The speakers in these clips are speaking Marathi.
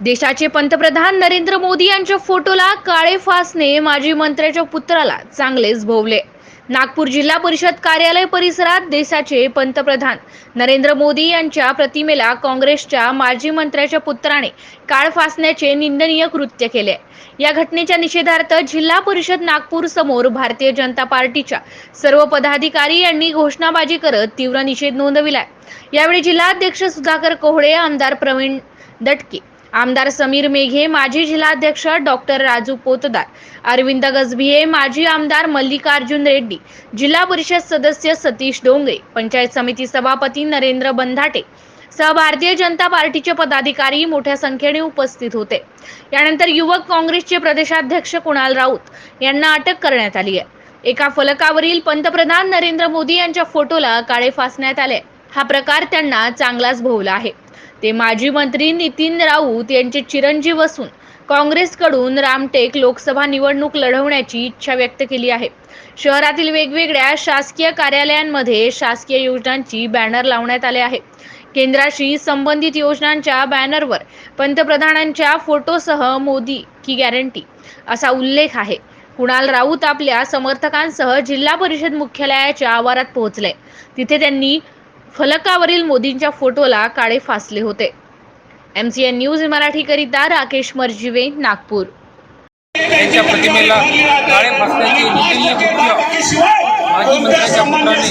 देशाचे पंतप्रधान नरेंद्र मोदी यांच्या फोटोला काळे फासने माजी मंत्र्याच्या पुत्राला चांगलेच भोवले. नागपूर जिल्हा परिषद कार्यालय परिसरात देशाचे पंतप्रधान नरेंद्र मोदी यांच्या प्रतिमेला काँग्रेसच्या माजी मंत्र्याच्या पुत्राने काळ फासण्याचे निंदनीय कृत्य केले. या घटनेच्या निषेधार्थ जिल्हा परिषद नागपूर समोर भारतीय जनता पार्टीच्या सर्व पदाधिकारी यांनी घोषणाबाजी करत तीव्र निषेध नोंदविलाय. यावेळी जिल्हाध्यक्ष सुधाकर कोहळे आमदार प्रवीण दटके आमदार समीर मेघे माजी जिल्हाध्यक्ष डॉक्टर राजू पोतदार अरविंद गजभिये माजी आमदार मल्लिकार्जुन रेड्डी जिल्हा परिषद सदस्य सतीश डोंगरे पंचायत समिती सभापती नरेंद्र बंधाटे सह भारतीय जनता पार्टीचे पदाधिकारी मोठ्या संख्येने उपस्थित होते. यानंतर युवक काँग्रेसचे प्रदेशाध्यक्ष कुणाल राऊत यांना अटक करण्यात आली आहे. एका फलकावरील पंतप्रधान नरेंद्र मोदी यांच्या फोटोला काळे फासण्यात आले. हा प्रकार त्यांना चांगलाच भोवला आहे. ते माजी मंत्री नितीन राऊत यांचे चिरंजीव असून काँग्रेसकडून रामटेक लोकसभा निवडणूक लढवण्याची इच्छा व्यक्त केली आहे. शहरातील वेगवेगळ्या शासकीय कार्यालयांमध्ये शासकीय योजनांची बॅनर लावण्यात आले आहे. केंद्राशी संबंधित योजनांच्या बॅनरवर पंतप्रधानांच्या फोटोसह मोदी की गॅरंटी असा उल्लेख आहे. कुणाल राऊत आपल्या समर्थकांसह जिल्हा परिषद मुख्यालयाच्या आवारात पोहोचले. तिथे त्यांनी फलकावरील मोदींच्या फोटोला काळे फासले होते. एम सी एन न्यूज मराठीकरिता राकेश मर्जिवे नागपूर. त्यांच्या प्रतिमेला काळे फासण्याचे निंदनीय कृत्य माजी मंत्र्यांच्या पुत्राने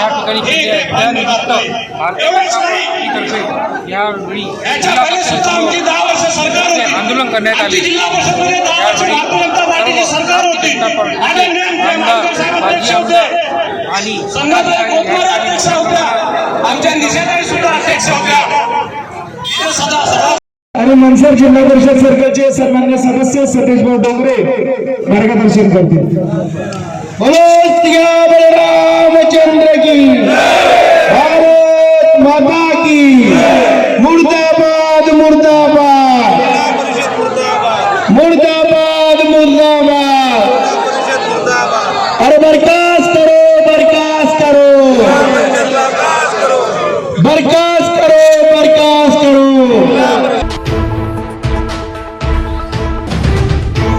या ठिकाणी केले आहे. त्यानिमित्त भारतीय जनता पार्टीतर्फे यावेळी आंदोलन करण्यात आले. यावेळी सर्व भारतीय जनता पार्टीचे आमदार माजी आमदार आणि आणि मनसर जिल्हा परिषद सर्कलचे सन्मान्य सदस्य सतीश भाऊ डोंगरे मार्गदर्शन करतील. बलरामचंद्र की. भारत माता की. मुर्दाबाद मुर्दाबाद. मुर्दाबाद मुर्दाबाद. अरे बर का